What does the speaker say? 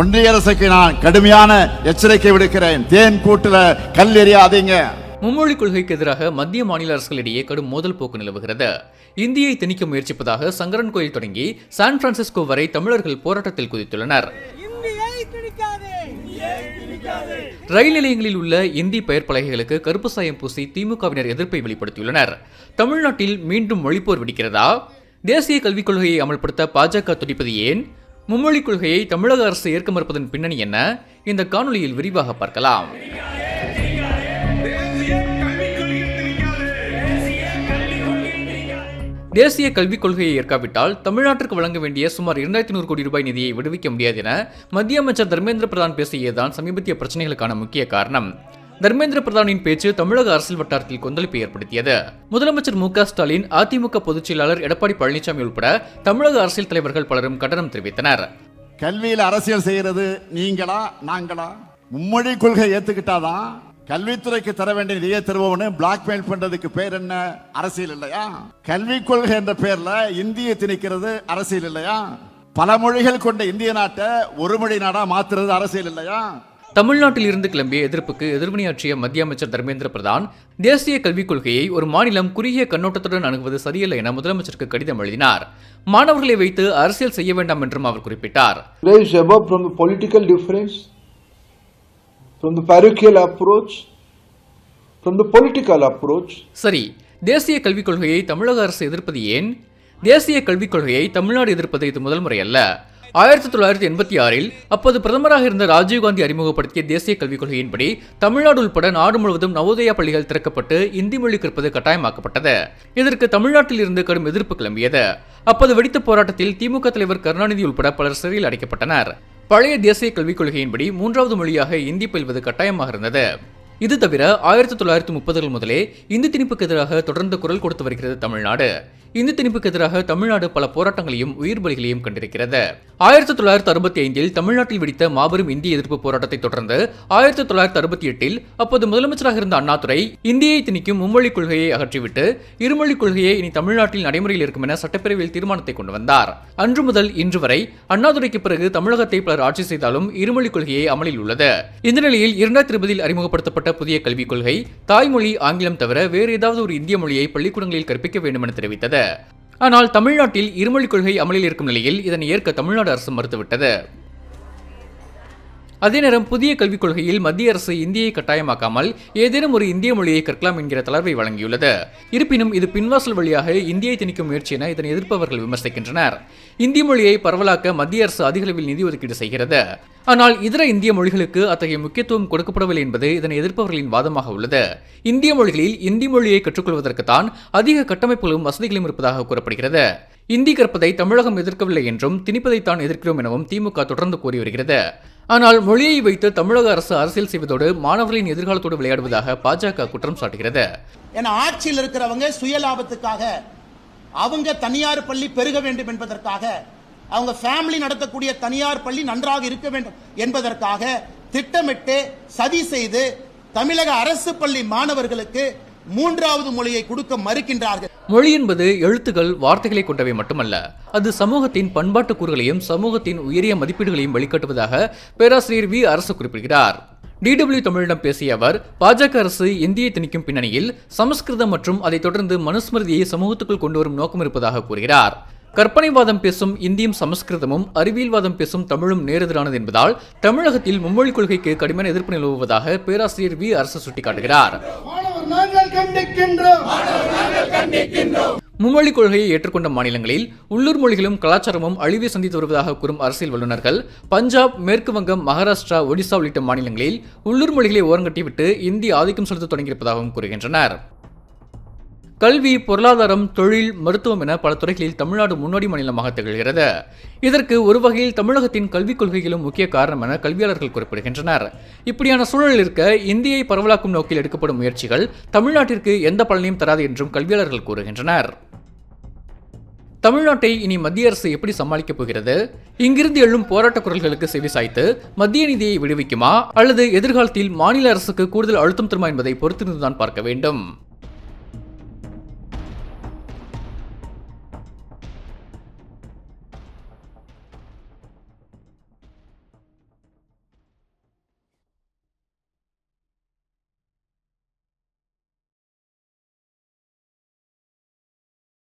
ஒன்றிய அரசுக்கு நான் கடுமையான எச்சரிக்கை விடுக்கிறேன். தேன் கூட்டுல கல் எறியாதீங்க. மும்மொழி கொள்கைக்கு எதிராக மத்திய மாநில அரசுகளிடையே கடும் மோதல் போக்கு நிலவுகிறது. இந்தியை திணிக்க முயற்சிப்பதாக சங்கரன் கோயில் தொடங்கி சான் பிரான்சிஸ்கோ வரை தமிழர்கள் போராட்டத்தில் குதித்துள்ளனர். ரயில் நிலையங்களில் உள்ள இந்தி பெயர் பலகைகளுக்கு கருப்பு சாயம் பூசி திமுகவினர் எதிர்ப்பை வெளிப்படுத்தியுள்ளனர். தமிழ்நாட்டில் மீண்டும் மொழிப்போர் வெடிக்கிறதா? தேசிய கல்விக் கொள்கையை அமல்படுத்த பாஜக துடிப்பது ஏன்? மும்மொழிக் கொள்கையை தமிழக அரசு ஏற்க மறுப்பதன் பின்னணி என்ன? இந்த காணொலியில் விரிவாக பார்க்கலாம். தேசிய கல்விக் கொள்கையை ஏற்காவிட்டால் தமிழ்நாட்டிற்கு வழங்க வேண்டிய சுமார் இரண்டாயிரத்தி நூறு கோடி ரூபாய் நிதியை விடுவிக்க முடியாது என மத்திய அமைச்சர் தர்மேந்திர பிரதான் பேசியதுதான் சமீபத்திய பிரச்சனைகளுக்கான முக்கிய காரணம். தர்மேந்திர பிரதானின் பேச்சு தமிழக அரசியல் வட்டாரத்தில் கொந்தளிப்பை ஏற்படுத்தியது. முதலமைச்சர் மு ஸ்டாலின் அதிமுக பொதுச் செயலாளர் எடப்பாடி பழனிசாமி உட்பட தமிழக அரசியல் தலைவர்கள் பலரும் கண்டனம் தெரிவித்தனர். கல்வியில் அரசியல் செய்கிறது நீங்களா நாங்களா? மும்மொழி கொள்கை ஏத்துக்கிட்டாதான் கல்வித்துறைக்கு தர வேண்டிய நிதியை தருவோம்னு பிளாக்மெயில் பண்றதுக்கு பேர் என்ன? அரசியல் இல்லையா? கல்விக் கொள்கை என்ற பேர்ல இந்தியை திணிக்கிறது அரசியல் இல்லையா? பல மொழிகள் கொண்ட இந்திய நாட்டை ஒரு மொழி நாடா மாத்துறது அரசியல் இல்லையா? தமிழ்நாட்டில் இருந்து கிளம்பிய எதிர்ப்புக்கு எதிர்வினையாற்றிய மத்திய அமைச்சர் தர்மேந்திர பிரதான் தேசிய கல்விக் கொள்கையை ஒரு மாநிலம் குறுகிய கண்ணோட்டத்துடன் அணுகுவது சரியல்ல என முதலமைச்சருக்கு கடிதம் எழுதினார். மாணவர்களை வைத்து அரசியல் செய்ய வேண்டாம் என்றும் அவர் குறிப்பிட்டார். From the political difference, from the parochial approach, from the political approach, சரி தேசிய கல்விக் கொள்கையை தமிழக அரசு எதிர்ப்பது ஏன்? தேசிய கல்விக் கொள்கையை தமிழ்நாடு எதிர்ப்பது இது முதல் முறை அல்ல. ஆயிரத்தி தொள்ளாயிரத்தி எண்பத்தி ஆறில் அப்போது பிரதமராக இருந்த ராஜீவ்காந்தி அறிமுகப்படுத்திய தேசிய கல்விக் கொள்கையின்படி தமிழ்நாடு உட்பட நாடு முழுவதும் நவோதயா பள்ளிகள் திறக்கப்பட்டு இந்தி மொழி கற்பது கட்டாயமாக்கப்பட்டது. இதற்கு தமிழ்நாட்டில் இருந்து கடும் எதிர்ப்பு கிளம்பியது. அப்போது வெடித்த போராட்டத்தில் திமுக தலைவர் கருணாநிதி உட்பட பலர் சிறையில் அடைக்கப்பட்டனர். பழைய தேசிய கல்விக் கொள்கையின்படி மூன்றாவது மொழியாக இந்தி பயில்வது கட்டாயமாக இருந்தது. இது தவிர ஆயிரத்தி தொள்ளாயிரத்தி முப்பதுகள் முதலே இந்தி திணிப்புக்கு எதிராக தொடர்ந்து குரல் கொடுத்து வருகிறது தமிழ்நாடு. இந்தி திணிப்புக்கு எதிராக தமிழ்நாடு பல போராட்டங்களையும் உயிர் பலிகளையும் கண்டிருக்கிறது. ஆயிரத்தி தொள்ளாயிரத்தி அறுபத்தி ஐந்தில் தமிழ்நாட்டில் வெடித்த மாபெரும் இந்திய எதிர்ப்பு போராட்டத்தை தொடர்ந்து ஆயிரத்தி தொள்ளாயிரத்தி அறுபத்தி எட்டில் அப்போது முதலமைச்சராக இருந்த அண்ணாதுரை இந்தியை திணிக்கும் மும்மொழிக் கொள்கையை அகற்றிவிட்டு இருமொழிக் கொள்கையை இனி தமிழ்நாட்டில் நடைமுறையில் இருக்கும் என சட்டப்பேரவையில் தீர்மானத்தை கொண்டு வந்தார். அன்று முதல் இன்று வரை அண்ணாதுரைக்கு பிறகு தமிழகத்தை பலர் ஆட்சி செய்தாலும் இருமொழிக் கொள்கையை அமலில் உள்ளது. இந்த நிலையில் இரண்டாயிரத்தி இருபதில் அறிமுகப்படுத்தப்பட்ட புதிய கல்விக் கொள்கை தாய்மொழி ஆங்கிலம் தவிர வேறு ஏதாவது ஒரு இந்திய மொழியை பள்ளிக்கூடங்களில் கற்பிக்க வேண்டும் என தெரிவித்தது. ஆனால் தமிழ்நாட்டில் இருமொழிக் கொள்கை அமலில் இருக்கும் நிலையில் இதனை ஏற்க தமிழ்நாடு அரசு மறுத்துவிட்டது. அதே நேரம் புதிய கல்விக் கொள்கையில் மத்திய அரசு இந்தியை கட்டாயமாக்காமல் ஏதேனும் ஒரு இந்திய மொழியை கற்கலாம் என்கிற தளர்வை வழங்கியுள்ளது. இருப்பினும் இது பின்வாசல் வழியாக இந்தியை திணிக்கும் முயற்சி என இதனை எதிர்ப்பவர்கள் விமர்சிக்கின்றனர். இந்தி மொழியை பரவலாக்க மத்திய அரசு அதிக அளவில் நிதி ஒதுக்கீடு செய்கிறது. ஆனால் இதர இந்திய மொழிகளுக்கு அத்தகைய முக்கியத்துவம் கொடுக்கப்படவில்லை என்பது இதனை எதிர்ப்பவர்களின் வாதமாக உள்ளது. இந்திய மொழிகளில் இந்தி மொழியை கற்றுக்கொள்வதற்கு தான் அதிக கட்டமைப்புகளும் வசதிகளும் இருப்பதாக கூறப்படுகிறது. இந்தி கற்பதை தமிழகம் எதிர்க்கவில்லை என்றும் திணிப்பதைத்தான் எதிர்க்கிறோம் எனவும் திமுக தொடர்ந்து கூறி வருகிறது. ஆனால் மொழியை வைத்து தமிழக அரசு அரசியல் செய்வதோடு மாணவர்களின் எதிர்காலத்தோடு விளையாடுவதாக பாஜக குற்றம் சாட்டுகிறது. ஏன்னா ஆட்சியில் இருக்கிறவங்க சுயலாபத்துக்காக அவங்க தனியார் பள்ளி பெருக வேண்டும் என்பதற்காக அவங்க ஃபேமிலி நடத்தக்கூடிய தனியார் பள்ளி நன்றாக இருக்க வேண்டும் என்பதற்காக திட்டமிட்டு சதி செய்து தமிழக அரசு பள்ளி மாணவர்களுக்கு மூன்றாவது மொழியை கொடுக்க மறுக்கின்றார்கள். மொழி என்பது எழுத்துக்கள் வார்த்தைகளை கொண்டவை மட்டுமல்ல. அது சமூகத்தின் பண்பாட்டு கூறுகளையும் சமூகத்தின் உயரிய மதிப்பீடுகளையும் வெளிக்கட்டுவதாக பேராசிரியர் வி. அரசு குறிப்பிடுகிறார். டிடபிள்யூ தமிழிடம் பேசிய அவர் பாஜக அரசு இந்தியை திணிக்கும் பின்னணியில் சமஸ்கிருதம் மற்றும் அதைத் தொடர்ந்து மனுஸ்மிருதியை சமூகத்துக்குள் கொண்டு வரும் நோக்கம் இருப்பதாக கூறுகிறார். கற்பனைவாதம் பேசும் இந்தியும் சமஸ்கிருதமும் அறிவியல்வாதம் பேசும் தமிழும் நேரெதிரானது என்பதால் தமிழகத்தில் மும்மொழிக் கொள்கைக்கு கடுமையான எதிர்ப்பு நிலவுவதாக பேராசிரியர் வி. அரசு சுட்டிக்காட்டுகிறார். நாங்கள் கண்டிக்கின்றோம். மும்மொழிக் கொள்கையை ஏற்றுக்கொண்ட மாநிலங்களில் உள்ளூர் மொழிகளும் கலாச்சாரமும் அழிவை சந்தித்து வருவதாக கூறும் அரசியல் வல்லுநர்கள் பஞ்சாப் மேற்கு வங்கம் மகாராஷ்டிரா ஒடிசா உள்ளிட்ட மாநிலங்களில் உள்ளூர் மொழிகளை ஓரங்கட்டிவிட்டு இந்தி ஆதிக்கம் செலுத்த தொடங்கியிருப்பதாகவும் கூறுகின்றனர். கல்வி பொருளாதாரம் தொழில் மருத்துவம் என பல துறைகளில் தமிழ்நாடு முன்னோடி மாநிலமாக திகழ்கிறது. இதற்கு ஒரு வகையில் தமிழகத்தின் கல்விக் கொள்கைகளும் முக்கிய காரணம் என கல்வியாளர்கள் குறிப்பிடுகின்றனர். இப்படியான சூழல் இருக்க இந்தியை பரவலாக்கும் நோக்கில் எடுக்கப்படும் முயற்சிகள் தமிழ்நாட்டிற்கு எந்த பலனையும் தராது என்றும் கல்வியாளர்கள் கூறுகின்றனர். தமிழ்நாட்டை இனி மத்திய அரசு எப்படி சமாளிக்கப் போகிறது? இங்கிருந்து எழும் போராட்ட குரல்களுக்கு செவிசாய்த்து மத்திய நிதியை விடுவிக்குமா? அல்லது எதிர்காலத்தில் மாநில அரசுக்கு கூடுதல் அழுத்தம் தருமா என்பதை பொறுத்திருந்துதான் பார்க்க வேண்டும்.